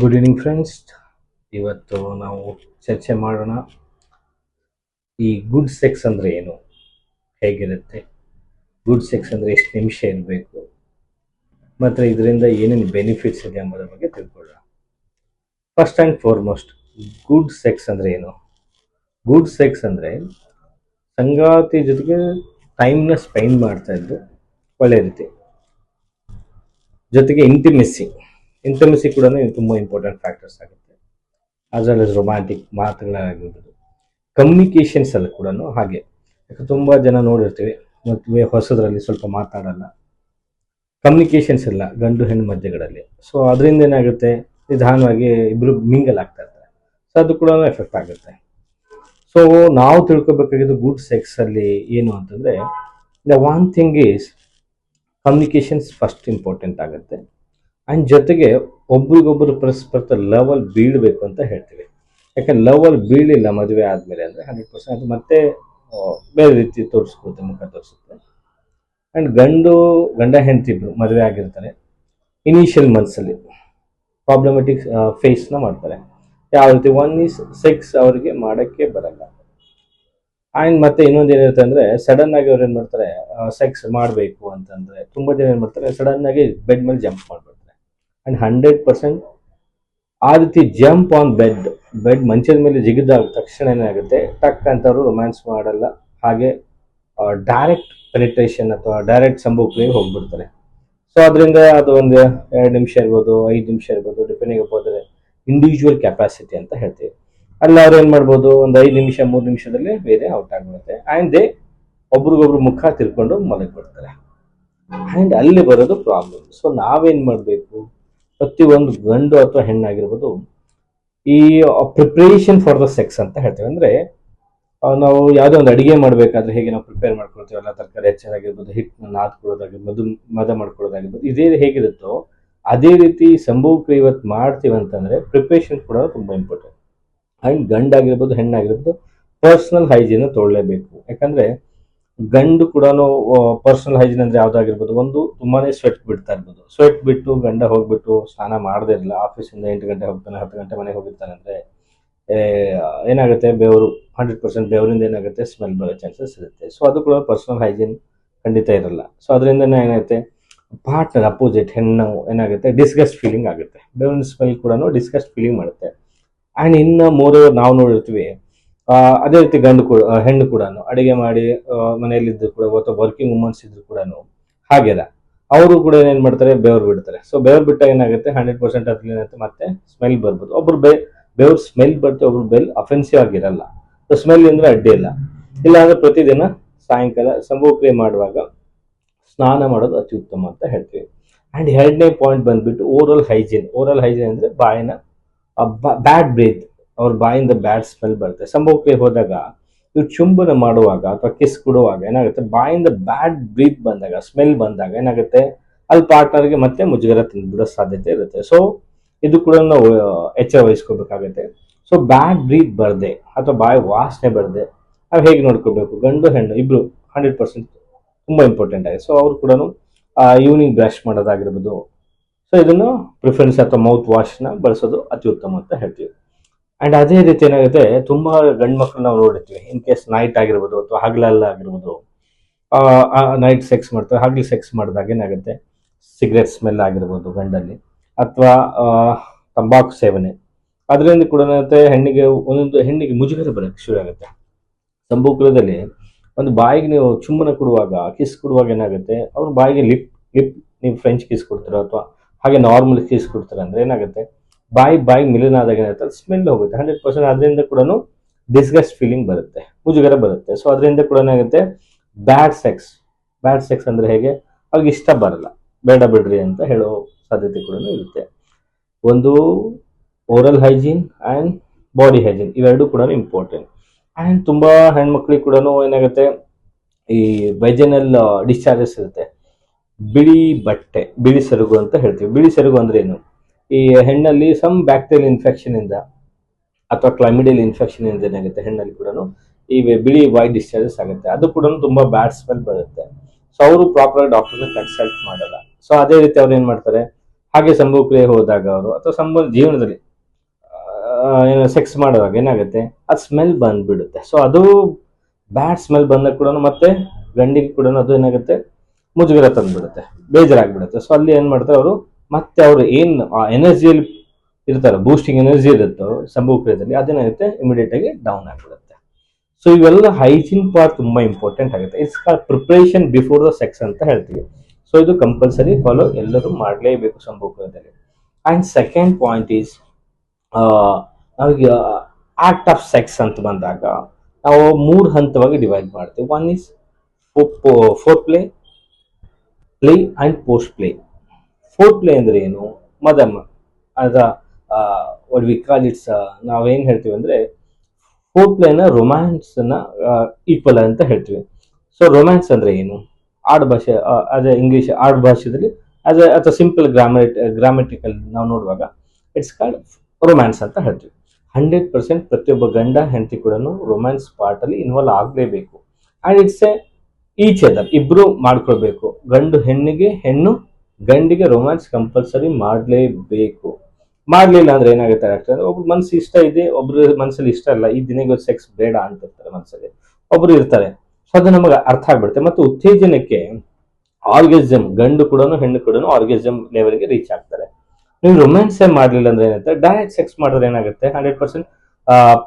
Good evening friends ಇವತ್ತು ನಾವು ಚರ್ಚೆ ಮಾಡೋಣ ಈ ಗುಡ್ ಸೆಕ್ಸ್ ಅಂದರೆ ಏನು? ಹೇಗಿರುತ್ತೆ? ಗುಡ್ ಸೆಕ್ಸ್ ಅಂದರೆ ಎಷ್ಟು ನಿಮಿಷ ಇರಬೇಕು? ಮತ್ತು ಇದರಿಂದ ಏನೇನು ಬೆನಿಫಿಟ್ಸ್ ಇದೆ ಎಂಬುದರ ಬಗ್ಗೆ ತಿಳ್ಕೊಳ್ಳೋಣ. First and foremost good sex ಅಂದರೆ ಏನು? ಗುಡ್ ಸೆಕ್ಸ್ ಅಂದರೆ ಸಂಗಾತಿ ಜೊತೆಗೆ ಟೈಮ್ನ ಸ್ಪೆಂಡ್ ಮಾಡ್ತಾ ಇದ್ದು ಒಳ್ಳೆ ರೀತಿ. ಜೊತೆಗೆ ಇಂಟಿಮೆಸಿ ಇಂಟಿಮೆಸಿ ಕೂಡ ತುಂಬ ಇಂಪಾರ್ಟೆಂಟ್ ಫ್ಯಾಕ್ಟರ್ಸ್ ಆಗುತ್ತೆ. ಆಸ್ ವೆಲ್ ಎಸ್ ರೊಮ್ಯಾಂಟಿಕ್ ಮಾತುಗಳಾಗಿರ್ಬೋದು. ಕಮ್ಯುನಿಕೇಷನ್ಸ್ ಅಲ್ಲಿ ಕೂಡ ಹಾಗೆ. ಯಾಕೆ ತುಂಬ ಜನ ನೋಡಿರ್ತೀವಿ ಮದುವೆ ಹೊಸದ್ರಲ್ಲಿ ಸ್ವಲ್ಪ ಮಾತಾಡಲ್ಲ. ಕಮ್ಯುನಿಕೇಷನ್ಸ್ ಇಲ್ಲ, ಗಂಡು ಹೆಣ್ಣು ಮಧ್ಯಗಳಲ್ಲಿ. ಸೊ ಅದರಿಂದ ಏನಾಗುತ್ತೆ? ನಿಧಾನವಾಗಿ ಇಬ್ಬರು ಮಿಂಗಲ್ ಆಗ್ತಾ ಇರ್ತಾರೆ. ಸೊ ಅದು ಕೂಡ ಎಫೆಕ್ಟ್ ಆಗುತ್ತೆ. ಸೊ ನಾವು ತಿಳ್ಕೊಬೇಕಾಗಿದ್ದು ಗುಡ್ ಸೆಕ್ಸಲ್ಲಿ ಏನು ಅಂತಂದ್ರೆ the one thing is communications first important ಆಗುತ್ತೆ. ಆ್ಯಂಡ್ ಜೊತೆಗೆ ಒಬ್ರಿಗೊಬ್ರು ಪರಸ್ಪರ ಲವಲ್ ಬೀಳಬೇಕು ಅಂತ ಹೇಳ್ತೀವಿ. ಯಾಕಂದ್ರೆ ಲವಲ್ ಬೀಳಿಲ್ಲ ಮದುವೆ ಆದಮೇಲೆ ಅಂದರೆ ಹಂಡ್ರೆಡ್ ಪರ್ಸೆಂಟ್ ಮತ್ತೆ ಬೇರೆ ರೀತಿ ತೋರಿಸ್ಕೊಡುತ್ತೆ, ಮುಖ ತೋರಿಸುತ್ತೆ. ಆ್ಯಂಡ್ ಗಂಡು, ಗಂಡ ಹೆಂಡತಿ ಇಬ್ರು ಮದುವೆ ಆಗಿರ್ತಾರೆ. ಇನಿಷಿಯಲ್ ಮಂತ್ಸಲ್ಲಿ ಪ್ರಾಬ್ಲಮೆಟಿಕ್ ಫೇಸ್ನ ಮಾಡ್ತಾರೆ. ಯಾವ ರೀತಿ? ಒನ್ ಈಸ್ ಸೆಕ್ಸ್ ಅವರಿಗೆ ಮಾಡೋಕ್ಕೆ ಬರಲ್ಲ. ಆ್ಯಂಡ್ ಮತ್ತೆ ಇನ್ನೊಂದು ಏನಿರುತ್ತೆ ಅಂದರೆ ಸಡನ್ ಆಗಿ ಅವ್ರು ಏನು ಮಾಡ್ತಾರೆ? ಸೆಕ್ಸ್ ಮಾಡಬೇಕು ಅಂತಂದರೆ ತುಂಬ ಜನ ಏನು ಮಾಡ್ತಾರೆ? ಸಡನ್ ಆಗಿ ಬೆಡ್ ಮೇಲೆ ಜಂಪ್ ಮಾಡಿಬಿಡ್ತಾರೆ. ಆ್ಯಂಡ್ ಹಂಡ್ರೆಡ್ ಪರ್ಸೆಂಟ್ ಆ ರೀತಿ ಜಂಪ್ ಆನ್ ಬೆಡ್ ಬೆಡ್ ಮಂಚದ ಮೇಲೆ ಜಿಗಿದ ತಕ್ಷಣ ಏನಾಗುತ್ತೆ? ಟಕ್ ಅಂತ ಅವರು ರೊಮ್ಯಾನ್ಸ್ ಮಾಡಲ್ಲ. ಹಾಗೆ ಡೈರೆಕ್ಟ್ ಪೆನಿಟ್ರೇಷನ್ ಅಥವಾ ಡೈರೆಕ್ಟ್ ಸಂಭವಕ್ಕೆ ಹೋಗ್ಬಿಡ್ತಾರೆ. ಸೊ ಅದರಿಂದ ಅದು ಒಂದು ಎರಡು ನಿಮಿಷ ಇರ್ಬೋದು, ಐದು ನಿಮಿಷ ಇರ್ಬೋದು ಡಿಪೆಂಡಿಂಗ್ ಅಪೋದ್ರೆ ಇಂಡಿವಿಜುವಲ್ ಕೆಪಾಸಿಟಿ ಅಂತ ಹೇಳ್ತೀವಿ. ಅಲ್ಲಿ ಅವ್ರು ಏನು ಮಾಡ್ಬೋದು? ಒಂದು ಐದು ನಿಮಿಷ, ಮೂರು ನಿಮಿಷದಲ್ಲಿ ಬೇರೆ ಔಟ್ ಆಗಿಬಿಡುತ್ತೆ. ಆ್ಯಂಡ್ ದೇ ಒಬ್ರಿಗೊಬ್ರು ಮುಖ ತಿರ್ಕೊಂಡು ಮಲಗಿಬಿಡ್ತಾರೆ. ಆ್ಯಂಡ್ ಅಲ್ಲಿ ಬರೋದು ಪ್ರಾಬ್ಲಮ್ ಸೊ ನಾವೇನು ಮಾಡಬೇಕು? ಪ್ರತಿಯೊಂದು ಗಂಡು ಅಥವಾ ಹೆಣ್ಣಾಗಿರ್ಬೋದು, ಈ ಪ್ರಿಪ್ರೇಷನ್ ಫಾರ್ ದ ಸೆಕ್ಸ್ ಅಂತ ಹೇಳ್ತೇವೆ. ಅಂದರೆ ನಾವು ಯಾವುದೋ ಒಂದು ಅಡಿಗೆ ಮಾಡಬೇಕಾದ್ರೆ ಹೇಗೆ ನಾವು ಪ್ರಿಪೇರ್ ಮಾಡ್ಕೊಳ್ತೀವಿ ಎಲ್ಲ ತರಕಾರಿ ಹೆಚ್ಚಾಗಿರ್ಬೋದು ಹಿಟ್ಟನ್ನ ನಾದ್ಕೊಳ್ಳೋದಾಗಿರ್ಬೋದು ಮದ ಮಾಡ್ಕೊಳ್ಳೋದಾಗಿರ್ಬೋದು ಇದೇ ಹೇಗಿರುತ್ತೋ ಅದೇ ರೀತಿ ಸಂಭವಕ್ಕೆ ಇವತ್ತು ಮಾಡ್ತೀವಿ ಅಂತಂದ್ರೆ ಪ್ರಿಪ್ರೇಷನ್ ಕೂಡ ತುಂಬ ಇಂಪಾರ್ಟೆಂಟ್ ಆ್ಯಂಡ್ ಗಂಡಾಗಿರ್ಬೋದು, ಹೆಣ್ಣಾಗಿರ್ಬೋದು ಪರ್ಸನಲ್ ಹೈಜೀನ್ ತೊಗೊಳ್ಳೇಬೇಕು ಯಾಕಂದ್ರೆ ಗಂಡು ಕೂಡ ಪರ್ಸನಲ್ ಹೈಜಿನ್ ಅಂದ್ರೆ ಯಾವ್ದಾಗಿರ್ಬೋದು ಒಂದು ತುಂಬಾನೇ ಸ್ವೆಟ್ ಬಿಡ್ತಾ ಇರ್ಬೋದು. ಸ್ವೆಟ್ ಬಿಟ್ಟು ಗಂಡ ಹೋಗ್ಬಿಟ್ಟು ಸ್ನಾನ ಮಾಡದೇ ಇರಲಿಲ್ಲ. ಆಫೀಸಿಂದ ಎಂಟು ಗಂಟೆ ಹೋಗ್ತಾನೆ, ಹತ್ತು ಗಂಟೆ ಮನೆಗೆ ಹೋಗಿರ್ತಾನೆ ಅಂದ್ರೆ ಏನಾಗುತ್ತೆ? ಬೆವರು ಹಂಡ್ರೆಡ್ ಪರ್ಸೆಂಟ್ ಬೆವರಿಂದ ಏನಾಗುತ್ತೆ? ಸ್ಮೆಲ್ ಬರೋ ಚಾನ್ಸಸ್ ಇರುತ್ತೆ. ಸೊ ಅದು ಕೂಡ ಪರ್ಸನಲ್ ಹೈಜಿನ್ ಖಂಡಿತ ಇರಲ್ಲ. ಸೊ ಅದರಿಂದ ಏನಾಗುತ್ತೆ? ಪಾರ್ಟ್ನರ್ ಅಪೋಸಿಟ್ ಹೆಣ್ಣು ಏನಾಗುತ್ತೆ? ಡಿಸ್ಗಸ್ಟ್ ಫೀಲಿಂಗ್ ಆಗುತ್ತೆ. ಬೆವರಿನ ಸ್ಮೆಲ್ ಕೂಡ ಡಿಸ್ಗಸ್ಟ್ ಫೀಲಿಂಗ್ ಮಾಡುತ್ತೆ. ಆ್ಯಂಡ್ ಇನ್ನು ಮೂರು ನಾವು ನೋಡಿರ್ತೀವಿ ಅದೇ ರೀತಿ ಗಂಡು ಕೂಡ ಹೆಣ್ಣು ಕೂಡ ಅಡಿಗೆ ಮಾಡಿ ಮನೆಯಲ್ಲಿದ್ದು ಕೂಡ, ಅಥವಾ ವರ್ಕಿಂಗ್ ವುಮನ್ಸ್ ಇದ್ರು ಕೂಡ ಹಾಗೆಲ್ಲ. ಅವರು ಕೂಡ ಏನ್ ಮಾಡ್ತಾರೆ, ಬೆವರು ಬಿಡ್ತಾರೆ. ಸೊ ಬೆವರು ಬಿಟ್ಟಾಗ ಏನಾಗುತ್ತೆ ಹಂಡ್ರೆಡ್ ಪರ್ಸೆಂಟ್ ಅದ್ರಲ್ಲಿ ಏನಾಗುತ್ತೆ, ಮತ್ತೆ ಸ್ಮೆಲ್ ಬರ್ಬೋದು. ಒಬ್ರು ಬೆ, ಬೆವ್ರ ಸ್ಮೆಲ್ ಬರುತ್ತೆ ಒಬ್ರು ಬೆಲ್ ಅಫೆನ್ಸಿವ್ ಆಗಿರಲ್ಲ. ಸೊ ಸ್ಮೆಲ್ ಅಂದ್ರೆ ಅಡ್ಡಿ ಇಲ್ಲ. ಇಲ್ಲಾಂದ್ರೆ ಪ್ರತಿದಿನ ಸಾಯಂಕಾಲ ಸಂಭೋಕ್ರಿಯೆ ಮಾಡುವಾಗ ಸ್ನಾನ ಮಾಡೋದು ಅತಿ ಉತ್ತಮ ಅಂತ ಹೇಳ್ತೀವಿ. ಆ್ಯಂಡ್ ಎರಡನೇ ಪಾಯಿಂಟ್ ಬಂದ್ಬಿಟ್ಟು ಓರಲ್ ಹೈಜೀನ್ ಓರಲ್ ಹೈಜೀನ್ ಅಂದ್ರೆ ಬಾಯಿನ ಬ್ಯಾಡ್ ಬ್ರೀತ್ ಅವ್ರ ಬಾಯಿಂದ ಬ್ಯಾಡ್ ಸ್ಮೆಲ್ ಬರುತ್ತೆ. ಸಂಭವಕ್ಕೆ ಹೋದಾಗ ಇವ್ರು ಚುಂಬನ ಮಾಡುವಾಗ ಅಥವಾ ಕಿಸ್ ಕೊಡುವಾಗ ಏನಾಗುತ್ತೆ? ಬಾಯಿಂದ ಬ್ಯಾಡ್ ಬ್ರೀತ್ ಬಂದಾಗ ಸ್ಮೆಲ್ ಬಂದಾಗ ಏನಾಗುತ್ತೆ? ಅಲ್ಲಿ ಪಾರ್ಟ್ನರ್ಗೆ ಮತ್ತೆ ಮುಜುಗರ ತಿಂದ್ಬಿಡೋ ಸಾಧ್ಯತೆ ಇರುತ್ತೆ. ಸೊ ಇದು ಕೂಡ ನಾವು ಎಚ್ಚರ ವಹಿಸ್ಕೋಬೇಕಾಗುತ್ತೆ ಸೊ ಬ್ಯಾಡ್ ಬ್ರೀತ್ ಬರದೆ ಅಥವಾ ಬಾಯಿ ವಾಸನೆ ಬರದೆ, ನಾವು ಹೇಗೆ ನೋಡ್ಕೋಬೇಕು? ಗಂಡು, ಹೆಣ್ಣು, ಇಬ್ರು ಹಂಡ್ರೆಡ್ ಪರ್ಸೆಂಟ್ ತುಂಬ ಇಂಪಾರ್ಟೆಂಟ್ ಆಗಿದೆ. ಸೊ ಅವ್ರು ಕೂಡ ಈವ್ನಿಂಗ್ ಬ್ರಷ್ ಮಾಡೋದಾಗಿರ್ಬೋದು. ಸೊ ಇದನ್ನು ಪ್ರಿಫರೆನ್ಸ್ ಅಥವಾ ಮೌತ್ ವಾಶ್ನ ಬಳಸೋದು ಅತ್ಯುತ್ತಮ ಅಂತ ಹೇಳ್ತೀವಿ. ಅಂಡ್ ಅದೇ ರೀತಿ ಏನಾಗುತ್ತೆ, ತುಂಬಾ ಗಂಡು ಮಕ್ಕಳು ನಾವು ನೋಡಿರ್ತೀವಿ. ಇನ್ ಕೇಸ್ ನೈಟ್ ಆಗಿರ್ಬೋದು ಅಥವಾ ಹಗಲೆಲ್ಲ ಆಗಿರ್ಬೋದು ನೈಟ್ ಸೆಕ್ಸ್ ಮಾಡ್ತಾರೆ ಹಗಲು ಸೆಕ್ಸ್ ಮಾಡಿದಾಗ ಏನಾಗುತ್ತೆ? ಸಿಗರೆಟ್ ಸ್ಮೆಲ್ ಆಗಿರ್ಬೋದು ಗಂಡಲ್ಲಿ, ಅಥವಾ ತಂಬಾಕು ಸೇವನೆ. ಅದರಿಂದ ಕೂಡ ಏನಾಗುತ್ತೆ, ಹೆಣ್ಣಿಗೆ ಒಂದೊಂದು ಹೆಣ್ಣಿಗೆ ಮುಜುಗರ ಬರೋಕ್ಕೆ ಶುರು ಆಗುತ್ತೆ. ತಂಬೂಕುಲದಲ್ಲಿ ಒಂದು ಬಾಯಿಗೆ ನೀವು ಚುಮ್ಮನೆ ಕೊಡುವಾಗ ಕಿಸ್ ಕೊಡುವಾಗ ಏನಾಗುತ್ತೆ, ಅವ್ರ ಬಾಯಿಗೆ ಲಿಪ್ ಲಿಪ್ ನೀವು ಫ್ರೆಂಚ್ ಕಿಸ್ ಕೊಡ್ತೀರೋ ಅಥವಾ ಹಾಗೆ ನಾರ್ಮಲ್ ಕಿಸ್ ಕೊಡ್ತೀರ ಅಂದರೆ ಏನಾಗುತ್ತೆ? ಬಾಯಿ ಬಾಯಿ ಮಿಲನ್ ಆದಾಗ ಏನಾಗುತ್ತೆ ಸ್ಮೆಲ್ ಹೋಗುತ್ತೆ. ಹಂಡ್ರೆಡ್ ಪರ್ಸೆಂಟ್ ಅದರಿಂದ ಕೂಡ ಡಿಸ್ಗಸ್ಟ್ ಫೀಲಿಂಗ್ ಬರುತ್ತೆ. ಮುಜುಗರ ಬರುತ್ತೆ. ಸೊ ಅದರಿಂದ ಕೂಡ ಏನಾಗುತ್ತೆ? ಬ್ಯಾಡ್ ಸೆಕ್ಸ್ ಬ್ಯಾಡ್ ಸೆಕ್ಸ್ ಅಂದ್ರೆ ಹೇಗೆ? ಅವ್ರಿಗೆ ಇಷ್ಟ ಬರಲ್ಲ. ಬೇಡ ಬಿಡ್ರಿ ಅಂತ ಹೇಳೋ ಸಾಧ್ಯತೆ ಕೂಡ ಇರುತ್ತೆ. ಒಂದು oral hygiene and body hygiene ಇವೆರಡೂ ಕೂಡ ಇಂಪಾರ್ಟೆಂಟ್ ಆ್ಯಂಡ್ ತುಂಬ ಹೆಣ್ಮಕ್ಳಿಗೆ ಕೂಡ ಏನಾಗುತ್ತೆ? ಈ ವೈಜನಲ್ ಡಿಸ್ಚಾರ್ಜಸ್ ಇರುತ್ತೆ. ಬಿಳಿ ಬಟ್ಟೆ, ಬಿಳಿ ಸೆರಗು ಅಂತ ಹೇಳ್ತೀವಿ. ಬಿಳಿ ಸೆರಗು ಅಂದ್ರೆ ಏನು? ಈ ಹೆಣ್ಣಲ್ಲಿ ಸಮ್ ಬ್ಯಾಕ್ಟೀರಿಯಲ್ ಇನ್ಫೆಕ್ಷನ್ ಇಂದ ಅಥವಾ ಕ್ಲೈಮಿಡಿಯಲ್ ಇನ್ಫೆಕ್ಷನ್ ಇಂದ ಏನಾಗುತ್ತೆ ಹೆಣ್ಣಲ್ಲಿ ಕೂಡ ಈ ಬಿಳಿ ವೈಟ್ ಡಿಸ್ಚಾರ್ಜಸ್ ಆಗುತ್ತೆ. ಅದು ಕೂಡ ತುಂಬಾ ಬ್ಯಾಡ್ ಸ್ಮೆಲ್ ಬರುತ್ತೆ. ಸೊ ಅವರು ಪ್ರಾಪರ್ ಡಾಕ್ಟರ್ನ ಕನ್ಸಲ್ಟ್ ಮಾಡಲ್ಲ. ಸೊ ಅದೇ ರೀತಿ ಅವ್ರು ಏನ್ ಮಾಡ್ತಾರೆ? ಹಾಗೆ ಸಂಭವ ಕ್ರಿಯೆ ಹೋದಾಗ ಅವರು ಅಥವಾ ಸಂಭವ ಜೀವನದಲ್ಲಿ ಏನೋ ಸೆಕ್ಸ್ ಮಾಡುವಾಗ ಏನಾಗುತ್ತೆ? ಅದು ಸ್ಮೆಲ್ ಬಂದ್ಬಿಡುತ್ತೆ. ಸೊ ಅದು ಬ್ಯಾಡ್ ಸ್ಮೆಲ್ ಬಂದಾಗ ಕೂಡ ಮತ್ತೆ ಗಂಡಿಗೆ ಕೂಡ ಅದು ಏನಾಗುತ್ತೆ? ಮುಜುಗರ ತಂದ್ಬಿಡುತ್ತೆ. ಬೇಜಾರಾಗ್ಬಿಡುತ್ತೆ. ಸೊ ಅಲ್ಲಿ ಏನ್ ಮಾಡ್ತಾರೆ ಅವರು? ಮತ್ತೆ ಅವರು ಏನ್, ಆ ಎನರ್ಜಿಯಲ್ಲಿ ಇರ್ತಾರೆ ಬೂಸ್ಟಿಂಗ್ ಎನರ್ಜಿ ಇರುತ್ತೋ ಸಂಭವಕ್ರಿಯದಲ್ಲಿ ಅದೇನಾಗುತ್ತೆ ಇಮಿಡಿಯೇಟ್ ಆಗಿ ಡೌನ್ ಆಗಿಬಿಡುತ್ತೆ. ಸೊ ಇವೆಲ್ಲ ಹೈಜೀನ್ ಪಾರ್ಟ್ ತುಂಬಾ ಇಂಪಾರ್ಟೆಂಟ್ ಆಗುತ್ತೆ. It's call preparation before the sex ಅಂತ ಹೇಳ್ತೀವಿ. ಸೊ ಇದು ಕಂಪಲ್ಸರಿ ಫಾಲೋ ಎಲ್ಲರೂ ಮಾಡಲೇಬೇಕು ಸಂಭೂಕ್ರಿಯದಲ್ಲಿ ಆ್ಯಂಡ್ ಸೆಕೆಂಡ್ ಪಾಯಿಂಟ್ ಈಸ್ ನಾವೀಗ ಆಕ್ಟ್ ಆಫ್ ಸೆಕ್ಸ್ ಅಂತ ಬಂದಾಗ, ನಾವು ಮೂರು ಹಂತವಾಗಿ ಡಿವೈಡ್ ಮಾಡ್ತೀವಿ. One is foreplay play and post play foreplay ಅಂದ್ರೆ ಏನು? ಮದಮ್ ಅದ ವಾಟ್ ವಿ ಕಾಲ್ ಇಟ್ಸ್ ನಾವೇನ್ ಹೇಳ್ತೀವಿ ಅಂದ್ರೆ ಫೋರ್ ಪ್ಲೇನ ರೊಮ್ಯಾನ್ಸ್ನ ಈಕ್ವಲ್ ಅಂತ ಹೇಳ್ತೀವಿ. ಸೊ ರೊಮ್ಯಾನ್ಸ್ ಅಂದ್ರೆ ಏನು? ಆಡ್ ಭಾಷೆ ಅದೇ ಇಂಗ್ಲಿಷ್ ಆಡ್ ಭಾಷೆದಲ್ಲಿ, ಅದೇ, ಅಥವಾ ಸಿಂಪಲ್ ಗ್ರಾಮರ್ ಗ್ರಾಮೆಟಿಕಲ್ ನಾವು ನೋಡುವಾಗ ಇಟ್ಸ್ ಕಾಲ್ಡ್ ರೊಮ್ಯಾನ್ಸ್ ಅಂತ ಹೇಳ್ತೀವಿ. ಹಂಡ್ರೆಡ್ ಪರ್ಸೆಂಟ್ ಪ್ರತಿಯೊಬ್ಬ ಗಂಡ, ಹೆಂಡತಿ ಕೂಡ ರೊಮ್ಯಾನ್ಸ್ ಪಾರ್ಟ್ ಅಲ್ಲಿ ಇನ್ವಾಲ್ವ್ ಆಗಲೇಬೇಕು. And it's a each other ಇಬ್ರು ಮಾಡ್ಕೊಳ್ಬೇಕು. ಗಂಡು ಹೆಣ್ಣಿಗೆ ಹೆಣ್ಣು ಗಂಡಿಗೆ ರೊಮ್ಯಾನ್ಸ್ ಕಂಪಲ್ಸರಿ ಮಾಡಲೇಬೇಕು. ಮಾಡಲಿಲ್ಲ ಅಂದ್ರೆ ಏನಾಗುತ್ತೆ ಅಂದ್ರೆ ಒಬ್ರು ಮನ್ಸು ಇಷ್ಟ ಇದೆ, ಒಬ್ರು ಮನ್ಸಲ್ಲಿ ಇಷ್ಟ ಇಲ್ಲ ಈ ದಿನಕ್ಕೆ ಸೆಕ್ಸ್ ಬೇಡ ಅಂತಿರ್ತಾರೆ ಮನಸ್ಸಲ್ಲಿ ಒಬ್ರು ಇರ್ತಾರೆ. ಸೊ ಅದು ನಮಗೆ ಅರ್ಥ ಆಗ್ಬಿಡುತ್ತೆ. ಮತ್ತು ಉತ್ತೇಜನಕ್ಕೆ ಆರ್ಗೆಸಮ್ ಗಂಡು ಕೂಡ ಹೆಣ್ಣು ಕೂಡ ಆರ್ಗೆಸಮ್ ಲೆವೆಲ್ಗೆ ರೀಚ್ ಆಗ್ತಾರೆ. ನೀವು ರೊಮ್ಯಾನ್ಸ್ ಮಾಡಲಿಲ್ಲ ಅಂದ್ರೆ ಏನಾಗುತ್ತೆ? ಡೈರೆಕ್ಟ್ ಸೆಕ್ಸ್ ಮಾಡಿದ್ರೆ ಏನಾಗುತ್ತೆ? ಹಂಡ್ರೆಡ್ ಪರ್ಸೆಂಟ್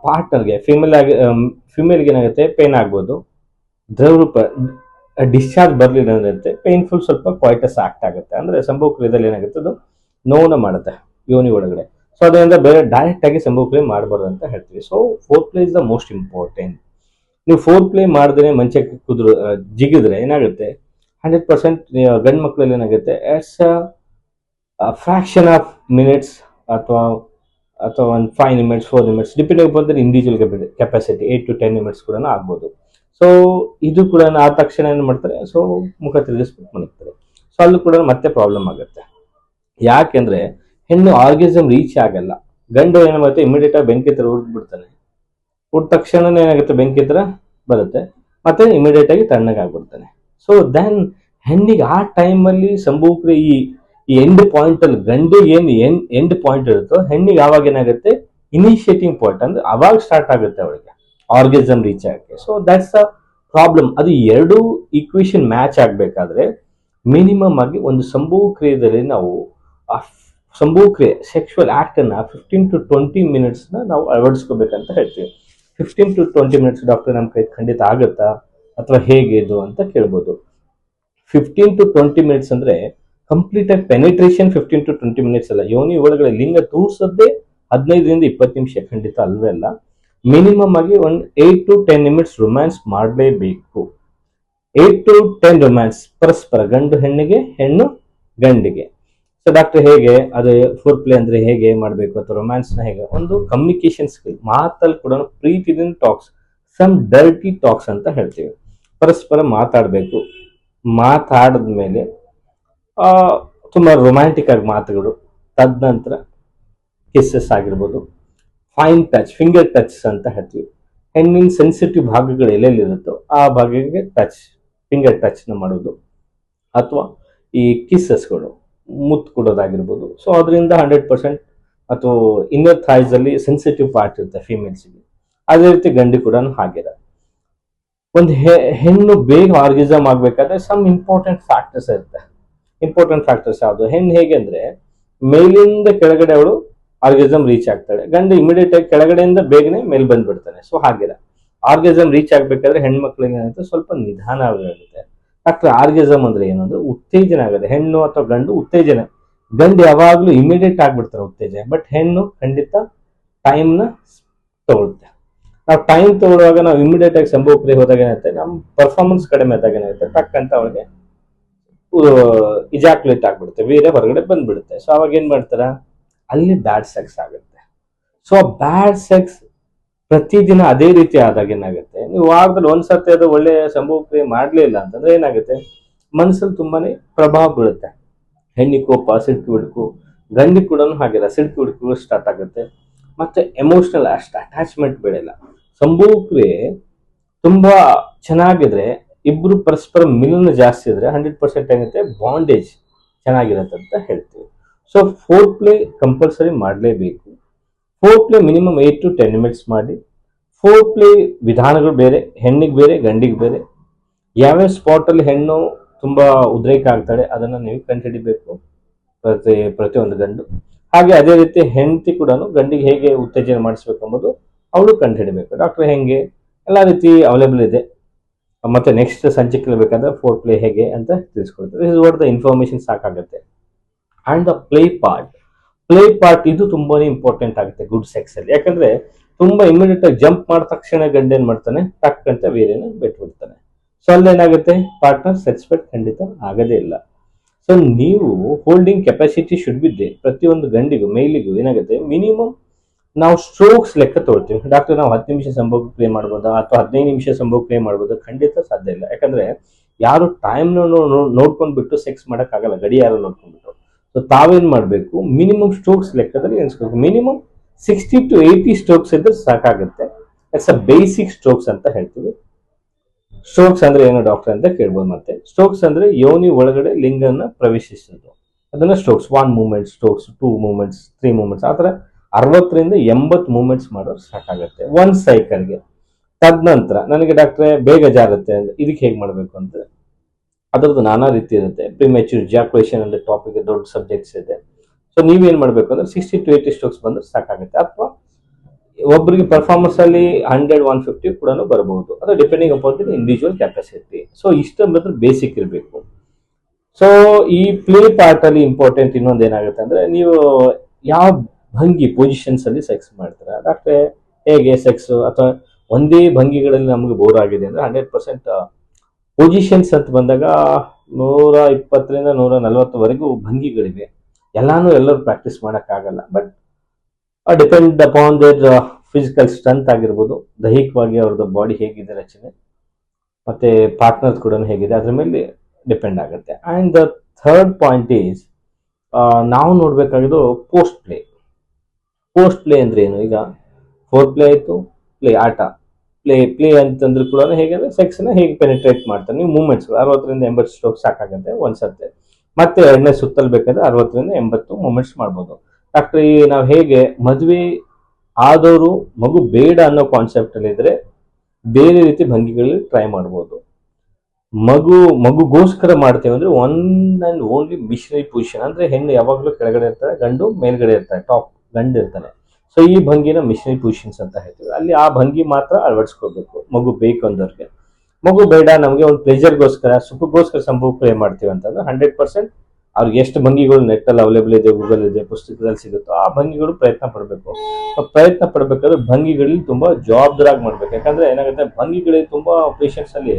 ಪಾರ್ಟ್ನರ್ಗೆ ಫಿಮೇಲ್ ಆಗಿ ಫಿಮೇಲ್ಗೆ ಏನಾಗುತ್ತೆ? ಪೇನ್ ಆಗ್ಬೋದು. ದ್ರವರೂಪ ಡಿಸ್ಚಾರ್ಜ್ ಬರಲಿಲ್ಲ ಅಂದ್ರೆ ಪೇನ್ಫುಲ್ ಸ್ವಲ್ಪ ಕ್ವಾಯ್ಟಸ್ ಆಕ್ಟ್ ಆಗುತ್ತೆ. ಅಂದ್ರೆ ಸಂಭವ ಕ್ರಿಯದಲ್ಲಿ ಏನಾಗುತ್ತೆ ಅದು ನೋವನ್ನ ಮಾಡುತ್ತೆ, ಯೋನಿ ಒಳಗಡೆ. ಸೊ ಅದರಿಂದ ಬೇರೆ ಡೈರೆಕ್ಟ್ ಆಗಿ ಸಂಭವ ಕ್ರಿಯೆ ಮಾಡಬಾರ್ದು ಅಂತ ಹೇಳ್ತೀವಿ. So foreplay is the most important ನೀವು ಫೋರ್ ಪ್ಲೇ ಮಾಡಿದ್ರೆ ಮಂಚಕ್ಕೆ ಕುದ್ರು ಜಿಗಿದ್ರೆ ಏನಾಗುತ್ತೆ? ಹಂಡ್ರೆಡ್ ಪರ್ಸೆಂಟ್ ಗಂಡು ಮಕ್ಕಳಲ್ಲಿ ಏನಾಗುತ್ತೆ? ಇಟ್ಸ್ ಫ್ರಾಕ್ಷನ್ ಆಫ್ ಮಿನಿಟ್ಸ್ ಅಥವಾ ಅಥವಾ ಒಂದು five minutes four minutes depend ಬಂದರೆ individual capacity eight to ten minutes ಕೂಡ ಆಗ್ಬೋದು. ಸೊ ಇದು ಕೂಡ ಆ ತಕ್ಷಣ ಏನು ಮಾಡ್ತಾರೆ? ಸೊ ಮುಖ ತಿರುಗಿಸ್ಬಿಟ್ಟು ಮಲಗ್ತಾರೆ. ಸೊ ಅಲ್ಲೂ ಕೂಡ ಮತ್ತೆ ಪ್ರಾಬ್ಲಮ್ ಆಗುತ್ತೆ. ಯಾಕೆಂದ್ರೆ, ಹೆಣ್ಣು ಆರ್ಗಿಸಮ್ ರೀಚ್ ಆಗಲ್ಲ. ಗಂಡು ಏನು ಮಾಡುತ್ತೆ ಇಮಿಡಿಯೇಟ್ ಆಗಿ ಬೆಂಕಿ ಹತ್ರ ಹುಡ್ಬಿಡ್ತಾನೆ ಉಟ್ಟ ತಕ್ಷಣ ಏನಾಗುತ್ತೆ? ಬೆಂಕಿ ಹತ್ರ ಬರುತ್ತೆ. ಮತ್ತೆ ಇಮಿಡಿಯೇಟ್ ಆಗಿ ತಣ್ಣಗಾಗ್ಬಿಡ್ತಾನೆ ಸೊ ದೆನ್ ಹೆಣ್ಣಿಗೆ ಆ ಟೈಮಲ್ಲಿ ಅಲ್ಲಿ ಈ ಈ ಎಂಡ್ ಪಾಯಿಂಟ್ ಅಲ್ಲಿ ಗಂಡಿಗೆ ಏನು ಎಂಡ್ ಪಾಯಿಂಟ್ ಇರುತ್ತೋ, ಹೆಣ್ಣಿಗೆ ಆವಾಗ ಏನಾಗುತ್ತೆ? ಇನಿಷಿಯೇಟಿಂಗ್ ಪಾಯಿಂಟ್ ಅಂದ್ರೆ ಅವಾಗ ಸ್ಟಾರ್ಟ್ ಆಗುತ್ತೆ ಅವಳಿಗೆ. ಆರ್ಗಿಸಮ್ ರೀಚ್ ಆಗಕ್ಕೆ. ಸೊ ದಟ್ಸ್ ಅ ಪ್ರಾಬ್ಲಮ್ ಅದು ಎರಡು ಈಕ್ವೇಶನ್ ಮ್ಯಾಚ್ ಆಗಬೇಕಾದ್ರೆ ಮಿನಿಮಮ್ ಆಗಿ ಒಂದು ಸಂಭವ ಕ್ರಿಯೆಯಲ್ಲಿ ನಾವು ಸಂಭವ ಕ್ರಿಯೆ ಸೆಕ್ಷುವಲ್ ಆಕ್ಟ್ ಅನ್ನ ಫಿಫ್ಟೀನ್ ಟು ಟ್ವೆಂಟಿ ಮಿನಿಟ್ಸ್ನ ನಾವು ಅಳವಡಿಸ್ಕೋಬೇಕಂತ ಹೇಳ್ತೀವಿ. Fifteen to twenty minutes doctor ನಮ್ಮ ಕೈ ಖಂಡಿತ ಆಗುತ್ತಾ? ಅಥವಾ ಹೇಗೆ ಇದು ಅಂತ ಕೇಳ್ಬೋದು. ಫಿಫ್ಟೀನ್ ಟು ಟ್ವೆಂಟಿ ಮಿನಿಟ್ಸ್ ಅಂದ್ರೆ ಕಂಪ್ಲೀಟ್ ಆಗಿ penetration fifteen to twenty minutes ಅಲ್ಲ. ಯೋನಿ ಒಳಗಡೆ ಲಿಂಗ ತೋರಿಸೋದೇ ಹದಿನೈದರಿಂದ ಇಪ್ಪತ್ತು ನಿಮಿಷ. ಖಂಡಿತ ಅಲ್ವೇ ಅಲ್ಲ. ಮಿನಿಮಮ್ ಆಗಿ ಒಂದು eight to ten minutes romance ಮಾಡಲೇಬೇಕು. ಏಟ್ ಟು ಟೆನ್ ರೊಮ್ಯಾನ್ಸ್ ಪರಸ್ಪರ ಗಂಡು ಹೆಣ್ಣಿಗೆ, ಹೆಣ್ಣು ಗಂಡಿಗೆ. ಸೊ ಡಾಕ್ಟರ್ ಹೇಗೆ, ಅದು ಫೋರ್ ಪ್ಲೇ ಅಂದ್ರೆ ಹೇಗೆ ಮಾಡಬೇಕು ಅಥವಾ ರೊಮ್ಯಾನ್ಸ್ನ ಹೇಗೆ? ಒಂದು ಕಮ್ಯುನಿಕೇಶನ್ ಸ್ಕಿಲ್ ಮಾತಲ್ಲಿ ಕೂಡ ಪ್ರೀತಿದಿಂದ ಟಾಕ್ಸ್ ಸಮ್ ಡರ್ಟಿ ಟಾಕ್ಸ್ ಅಂತ ಹೇಳ್ತೀವಿ. ಪರಸ್ಪರ ಮಾತಾಡಬೇಕು. ಮಾತಾಡಿದ ಮೇಲೆ ತುಂಬಾ ರೊಮ್ಯಾಂಟಿಕ್ ಆಗಿ ಮಾತುಗಳು. ತದನಂತರ ಕಿಸ್ಸಸ್ ಆಗಿರ್ಬೋದು. ಫೈನ್ ಟಚ್ ಫಿಂಗರ್ ಟಚ್ ಅಂತ ಹೇಳ್ತೀವಿ. ಹೆಣ್ಣಿನ ಸೆನ್ಸಿಟಿವ್ ಭಾಗಗಳು ಎಲ್ಲೆಲ್ಲಿರುತ್ತೋ ಆ ಭಾಗಕ್ಕೆ ಟಚ್ ಫಿಂಗರ್ ಟಚ್ನ ಮಾಡೋದು. ಅಥವಾ ಈ ಕಿಸ್ಸಸ್ಗಳು ಮುತ್ತು ಕೊಡೋದಾಗಿರ್ಬೋದು. ಸೊ ಅದರಿಂದ ಹಂಡ್ರೆಡ್ ಪರ್ಸೆಂಟ್ ಅಥವಾ ಇನ್ನರ್ ಥಾಯ್ಸಲ್ಲಿ ಸೆನ್ಸಿಟಿವ್ ಪಾರ್ಟ್ ಇರುತ್ತೆ ಫಿಮೇಲ್ಸ್ಗೆ ಅದೇ ರೀತಿ ಗಂಡು ಕೂಡ ಹಾಗಿರ ಒಂದು ಹೆಣ್ಣು ಬೇಗ ಆರ್ಗಿಸಮ್ ಆಗಬೇಕಾದ್ರೆ ಸಮ್ ಇಂಪಾರ್ಟೆಂಟ್ ಫ್ಯಾಕ್ಟರ್ಸ್ ಇರುತ್ತೆ. ಇಂಪಾರ್ಟೆಂಟ್ ಫ್ಯಾಕ್ಟರ್ಸ್ ಯಾವುದು? ಹೆಣ್ಣು ಹೇಗೆ ಅಂದರೆ, ಮೇಲಿಂದ ಕೆಳಗಡೆ ಅವಳು ಆರ್ಗಿಸಮ್ ರೀಚ್ ಆಗ್ತಾಳೆ. ಗಂಡು ಇಮಿಡಿಯೇಟ್ ಆಗಿ ಕೆಳಗಡೆಯಿಂದ ಬೇಗನೆ ಮೇಲ್ ಬಂದ್ಬಿಡ್ತಾನೆ. ಸೊ ಹಾಗಿಲ್ಲ. ಆರ್ಗಿಸಮ್ ರೀಚ್ ಆಗ್ಬೇಕಾದ್ರೆ ಹೆಣ್ಮಕ್ಳಿಗೆ ಏನಾಗುತ್ತೆ? ಸ್ವಲ್ಪ ನಿಧಾನ ಆಗುತ್ತೆ ಡಾಕ್ಟರ್, ಆರ್ಗಿಸಮ್ ಅಂದ್ರೆ ಏನಂದ್ರೆ ಉತ್ತೇಜನ ಆಗುತ್ತೆ ಹೆಣ್ಣು ಅಥವಾ ಗಂಡು ಉತ್ತೇಜನ. ಗಂಡು ಯಾವಾಗ್ಲೂ ಇಮಿಡಿಯೇಟ್ ಆಗ್ಬಿಡ್ತಾರೆ ಉತ್ತೇಜನ. ಬಟ್ ಹೆಣ್ಣು ಖಂಡಿತ ಟೈಮ್ನ ತಗೊಳುತ್ತೆ ನಾವು ಟೈಮ್ ತಗೊಳ್ಳುವಾಗ ನಾವು ಇಮಿಡಿಯೇಟ್ ಆಗಿ ಸಂಭವ ಹೋದಾಗ ಏನಾಗುತ್ತೆ? ನಮ್ಮ ಪರ್ಫಾರ್ಮೆನ್ಸ್ ಕಡಿಮೆ ಆದಾಗ ಏನಾಗುತ್ತೆ? ಟಕ್ ಅಂತ ಅವಳಿಗೆ ಇಜಾಕ್ಯುಲೇಟ್ ಆಗ್ಬಿಡುತ್ತೆ. ವೀರ್ಯ ಹೊರಗಡೆ ಬಂದ್ಬಿಡುತ್ತೆ. ಸೊ ಅವಾಗ ಏನ್ ಮಾಡ್ತಾರ? ಅಲ್ಲಿ ಬ್ಯಾಡ್ ಸೆಕ್ಸ್ ಆಗುತ್ತೆ. ಸೊ ಬ್ಯಾಡ್ ಸೆಕ್ಸ್ ಪ್ರತಿದಿನ ಅದೇ ರೀತಿ ಆದಾಗ ಏನಾಗುತ್ತೆ? ನೀವು ವಾರದಲ್ಲಿ ಒಂದ್ಸತಿ ಅದು ಒಳ್ಳೆಯ ಸಂಭವಕ್ರಿಯೆ ಕ್ರಿಯೆ ಮಾಡ್ಲೇ ಇಲ್ಲ ಅಂತಂದ್ರೆ ಏನಾಗುತ್ತೆ? ಮನಸ್ಸಲ್ಲಿ ತುಂಬಾನೇ ಪ್ರಭಾವ ಬೀಳುತ್ತೆ. ಹೆಣ್ಣಿ ಕೋಪ, ಸಿಡ್ಕಿ ಹುಡುಕು ಗಂಡಿ ಕೂಡ ಹಾಗೆಲ್ಲ ಸಿಡ್ಕಿ ಹುಡುಕು ಸ್ಟಾರ್ಟ್ ಆಗುತ್ತೆ. ಮತ್ತೆ ಎಮೋಷನಲ್ ಅಷ್ಟು ಅಟ್ಯಾಚ್ಮೆಂಟ್ ಬೆಳೆಯಲ್ಲ ಸಂಭವ ಕ್ರಿಯೆ ತುಂಬಾ ಚೆನ್ನಾಗಿದ್ರೆ, ಇಬ್ರು ಪರಸ್ಪರ ಮಿಲನ ಜಾಸ್ತಿ ಇದ್ರೆ ಹಂಡ್ರೆಡ್ ಪರ್ಸೆಂಟ್ ಏನಿದೆ ಬಾಂಡೇಜ್ ಚೆನ್ನಾಗಿರುತ್ತೆ ಅಂತ ಹೇಳ್ತೀವಿ. ಸೊ ಫೋರ್ ಪ್ಲೇ ಕಂಪಲ್ಸರಿ ಮಾಡಲೇಬೇಕು foreplay minimum eight to ten minutes ಮಾಡಿ. ಫೋರ್ ಪ್ಲೇ ವಿಧಾನಗಳು ಬೇರೆ, ಹೆಣ್ಣಿಗೆ ಬೇರೆ, ಗಂಡಿಗೆ ಬೇರೆ. ಯಾವ್ಯಾವ ಸ್ಪಾಟಲ್ಲಿ ಹೆಣ್ಣು ತುಂಬ ಉದ್ರೇಕ ಆಗ್ತಾಳೆ ಅದನ್ನು ನೀವು ಕಂಡುಹಿಡಿಬೇಕು ಪ್ರತಿ, ಪ್ರತಿಯೊಂದು ಗಂಡು. ಹಾಗೆ ಅದೇ ರೀತಿ ಹೆಂಡತಿ ಕೂಡ ಗಂಡಿಗೆ ಹೇಗೆ ಉತ್ತೇಜನ ಮಾಡಿಸ್ಬೇಕು ಎಂಬುದು ಅವಳು ಕಂಡುಹಿಡಬೇಕು. ಡಾಕ್ಟರ್ ಹೆಂಗೆ? ಎಲ್ಲ ರೀತಿ ಅವೈಲೇಬಲ್ ಇದೆ. ಮತ್ತೆ ನೆಕ್ಸ್ಟ್ ಸಂಚಿಕೆ ಬೇಕಾದ್ರೆ ಫೋರ್ ಪ್ಲೇ ಹೇಗೆ ಅಂತ ತಿಳಿಸ್ಕೊಡ್ತಾರೆ ಇಸ್ ವಾಟ್ ದ ಇನ್ಫಾರ್ಮೇಶನ್ ಸಾಕಾಗುತ್ತೆ. And the play part play part ಇದು ತುಂಬಾ ಇಂಪಾರ್ಟೆಂಟ್ ಆಗುತ್ತೆ ಗುಡ್ ಸೆಕ್ಸ್ ಅಲ್ಲಿ. ಯಾಕಂದ್ರೆ ತುಂಬಾ ಇಮಿಡಿಯೇಟ್ ಆಗಿ ಜಂಪ್ ಮಾಡಿದ ತಕ್ಷಣ ಗಂಡ ಏನ್ ಮಾಡ್ತಾನೆ? ಟಕ್ ಅಂತ ಬೇರೆನ ಬಿಟ್ಬಿಡ್ತಾನೆ. ಸೊ ಅಲ್ಲೇನಾಗುತ್ತೆ? ಪಾರ್ಟ್ನರ್ ಸೆಟ್ಸ್ಪೆಕ್ಟ್ ಖಂಡಿತ ಆಗದೇ ಇಲ್ಲ. ಸೊ ನೀವು ಹೋಲ್ಡಿಂಗ್ ಕೆಪಾಸಿಟಿ ಶುಡ್ ಬಿದ್ದೆ ಪ್ರತಿಯೊಂದು ಗಂಡಿಗೂ ಮೇಲಿಗೂ ಏನಾಗುತ್ತೆ? ಮಿನಿಮಮ್ ನಾವು ಸ್ಟ್ರೋಕ್ಸ್ ಲೆಕ್ಕ ತಗೊಳ್ತೀವಿ. ಡಾಕ್ಟರ್ ನಾವು ಹತ್ತು ನಿಮಿಷ ಸಂಭೋಗ ಪ್ಲೇ ಮಾಡ್ಬೋದಾ? ಅಥವಾ ಹದಿನೈದು ನಿಮಿಷ ಸಂಭೋಗ ಪ್ಲೇ ಮಾಡ್ಬೋದಾ? ಖಂಡಿತ ಸಾಧ್ಯ ಇಲ್ಲ. ಯಾಕಂದ್ರೆ ಯಾರು ಟೈಮ್ ನೋಡ್ಕೊಂಡ್ಬಿಟ್ಟು ಸೆಕ್ಸ್ ಮಾಡೋಕ್ಕಾಗಲ್ಲ. ಗಡಿಯಾರ ನೋಡ್ಕೊಂಡ್ಬಿಟ್ಟು. ಸೊ ತಾವೇನ್ ಮಾಡಬೇಕು? ಮಿನಿಮಮ್ ಸ್ಟ್ರೋಕ್ಸ್ ಲೆಕ್ಕದಲ್ಲಿ ಎಣಿಸ್ಬೇಕು minimum sixty to eighty strokes ಇದ್ರೆ ಸಾಕಾಗುತ್ತೆ. ಇಟ್ಸ್ ಅ ಬೇಸಿಕ್ ಸ್ಟ್ರೋಕ್ಸ್ ಅಂತ ಹೇಳ್ತೀವಿ. ಸ್ಟ್ರೋಕ್ಸ್ ಅಂದ್ರೆ ಏನು ಡಾಕ್ಟರ್ ಅಂತ ಕೇಳ್ಬೋದು ಮತ್ತೆ. ಸ್ಟ್ರೋಕ್ಸ್ ಅಂದ್ರೆ ಯೋನಿ ಒಳಗಡೆ ಲಿಂಗನ ಪ್ರವೇಶಿಸೋದು. ಅದನ್ನ strokes one moment strokes two moments three moments ಆ ಥರ ಅರವತ್ತರಿಂದ ಎಂಬತ್ತು ಮೂಮೆಂಟ್ಸ್ ಮಾಡೋರು ಸಾಕಾಗುತ್ತೆ. ಒನ್ ಸೈಕಲ್ಗೆ ತದನಂತರ ನನಗೆ ಡಾಕ್ಟ್ರೆ ಬೇಗ ಜಾರುತ್ತೆ ಅಂದ್ರೆ ಇದಕ್ಕೆ ಹೇಗೆ ಮಾಡಬೇಕು ಅಂತ. ಅದರದ್ದು ನಾನಾ ರೀತಿ ಇರುತ್ತೆ. ಪ್ರಿಮೆಚ್ಯೂರ್ ಜಾಕ್ಯುಲೇಷನ್ ಅಲ್ಲಿ ಟಾಪಿಕ್ ದೊಡ್ಡ ಸಬ್ಜೆಕ್ಟ್ಸ್ ಇದೆ. ಸೊ ನೀವೇನು ಮಾಡಬೇಕು ಅಂದ್ರೆ ಸಿಕ್ಸ್ಟಿ ಟು ಏಯ್ಟಿ ಸ್ಟ್ರೋಕ್ಸ್ ಬಂದ್ರೆ ಸಾಕಾಗುತ್ತೆ. ಅಥವಾ ಒಬ್ಬರಿಗೆ ಪರ್ಫಾರ್ಮೆನ್ಸ್ ಅಲ್ಲಿ ಹಂಡ್ರೆಡ್ ಒನ್ ಫಿಫ್ಟಿ ಕೂಡ ಬರಬಹುದು ಅದು depending upon the individual capacity so ಇಷ್ಟು ಮಾತ್ರ ಬೇಸಿಕ್ ಇರಬೇಕು. ಸೊ ಈ ಪ್ಲೇ ಪಾರ್ಟ್ ಅಲ್ಲಿ ಇಂಪಾರ್ಟೆಂಟ್ ಇನ್ನೊಂದು ಏನಾಗುತ್ತೆ ಅಂದ್ರೆ ನೀವು ಯಾವ ಭಂಗಿ ಪೊಸಿಷನ್ಸ್ ಅಲ್ಲಿ ಸೆಕ್ಸ್ ಮಾಡ್ತೀರಾ? ಡಾಕ್ಟ್ರೆ ಹೇಗೆ ಸೆಕ್ಸ್ ಅಥವಾ ಒಂದೇ ಭಂಗಿಗಳಲ್ಲಿ ನಮಗೆ ಬೋರ್ ಆಗಿದೆ ಅಂದ್ರೆ ಹಂಡ್ರೆಡ್ ಪರ್ಸೆಂಟ್ ಪೊಸಿಷನ್ಸ್ ಅಂತ ಬಂದಾಗ ನೂರ ಇಪ್ಪತ್ತರಿಂದ ನೂರ ನಲವತ್ತವರೆಗೂ ಭಂಗಿಗಳಿವೆ. ಎಲ್ಲಾನು ಎಲ್ಲರೂ ಪ್ರಾಕ್ಟೀಸ್ ಮಾಡೋಕ್ಕಾಗಲ್ಲ. But depend upon their physical strength ಆಗಿರ್ಬೋದು, ದೈಹಿಕವಾಗಿ ಅವ್ರದ್ದು ಬಾಡಿ ಹೇಗಿದೆ ರಚನೆ, ಮತ್ತು ಪಾರ್ಟ್ನರ್ ಕೂಡ ಹೇಗಿದೆ, ಅದ್ರ ಮೇಲೆ ಡಿಪೆಂಡ್ ಆಗುತ್ತೆ. And the third point is ನಾವು ನೋಡಬೇಕಾಗಿದ್ದು ಪೋಸ್ಟ್ ಪ್ಲೇ ಪೋಸ್ಟ್ ಪ್ಲೇ ಅಂದರೆ ಏನು? ಈಗ ಫೋರ್ ಪ್ಲೇ ಆಯಿತು ಪ್ಲೇ ಆಟ. ಪ್ಲೇ ಪ್ಲೇ ಅಂತಂದ್ರೆ ಕೂಡ ಹೇಗೆ ಅಂದ್ರೆ ಸೆಕ್ಸ್ನ ಹೇಗೆ ಪೆನಿಟ್ರೇಟ್ ಮಾಡ್ತಾರೆ. ನೀವು ಮೂಮೆಂಟ್ಸ್ ಅರವತ್ತರಿಂದ ಎಂಬತ್ತು ಸ್ಟ್ರೋಕ್ ಸಾಕಾಗುತ್ತೆ ಒಂದ್ಸತ್ತೆ ಮತ್ತೆ ಎರಡನೇ ಸುತ್ತಲ್ ಬೇಕಾದ್ರೆ ಅರವತ್ತರಿಂದ ಎಂಬತ್ತು ಮೂಮೆಂಟ್ಸ್ ಮಾಡ್ಬೋದು. ಡಾಕ್ಟರ್ ಈ ನಾವು ಹೇಗೆ ಮದುವೆ ಆದವರು ಮಗು ಬೇಡ ಅನ್ನೋ ಕಾನ್ಸೆಪ್ಟ್ ಅಲ್ಲಿ ಇದ್ರೆ ಬೇರೆ ರೀತಿ ಭಂಗಿಗಳಲ್ಲಿ ಟ್ರೈ ಮಾಡ್ಬೋದು. ಮಗು, ಮಗುಗೋಸ್ಕರ ಮಾಡ್ತೇವೆ ಅಂದ್ರೆ one and only missionary position ಅಂದ್ರೆ ಹೆಣ್ಣು ಯಾವಾಗಲೂ ಕೆಳಗಡೆ ಇರ್ತಾರೆ, ಗಂಡು ಮೇಲ್ಗಡೆ ಇರ್ತಾರೆ ಟಾಪ್ ಗಂಡು ಇರ್ತಾನೆ. ಸೊ ಈ ಭಂಗಿನ ಮಿಷನರಿ ಪೊಸಿಷನ್ಸ್ ಅಂತ ಹೇಳ್ತೀವಿ. ಅಲ್ಲಿ ಆ ಭಂಗಿ ಮಾತ್ರ ಅಳವಡಿಸ್ಕೋಬೇಕು. ಮಗು ಬೇಕು ಅಂದವ್ರಿಗೆ. ಮಗು ಬೇಡ, ನಮಗೆ ಒಂದು ಪ್ಲೇಜರ್ಗೋಸ್ಕರ ಸುಖಗೋಸ್ಕರ ಸಂಭವ ಪ್ಲೇ ಮಾಡ್ತೀವಿ ಅಂತಂದ್ರೆ ಹಂಡ್ರೆಡ್ ಪರ್ಸೆಂಟ್ ಅವ್ರಿಗೆ ಎಷ್ಟು ಭಂಗಿಗಳು ನೆಟ್ಟಲ್ಲಿ ಅವೈಲೇಬಲ್ ಇದೆ ಗೂಗಲ್ ಇದೆ, ಪುಸ್ತಕದಲ್ಲಿ ಸಿಗುತ್ತೋ ಆ ಭಂಗಿಗಳು ಪ್ರಯತ್ನ ಪಡಬೇಕು. ಪ್ರಯತ್ನ ಪಡಬೇಕಾದ್ರೆ ಭಂಗಿಗಳಲ್ಲಿ ತುಂಬ ಜವಾಬ್ದಾರಾಗಿ ಮಾಡ್ಬೇಕು. ಯಾಕಂದ್ರೆ ಏನಾಗುತ್ತೆ ಭಂಗಿಗಳಿಗೆ ತುಂಬ ಪೇಷಂಟ್ಸ್ ಅಲ್ಲಿ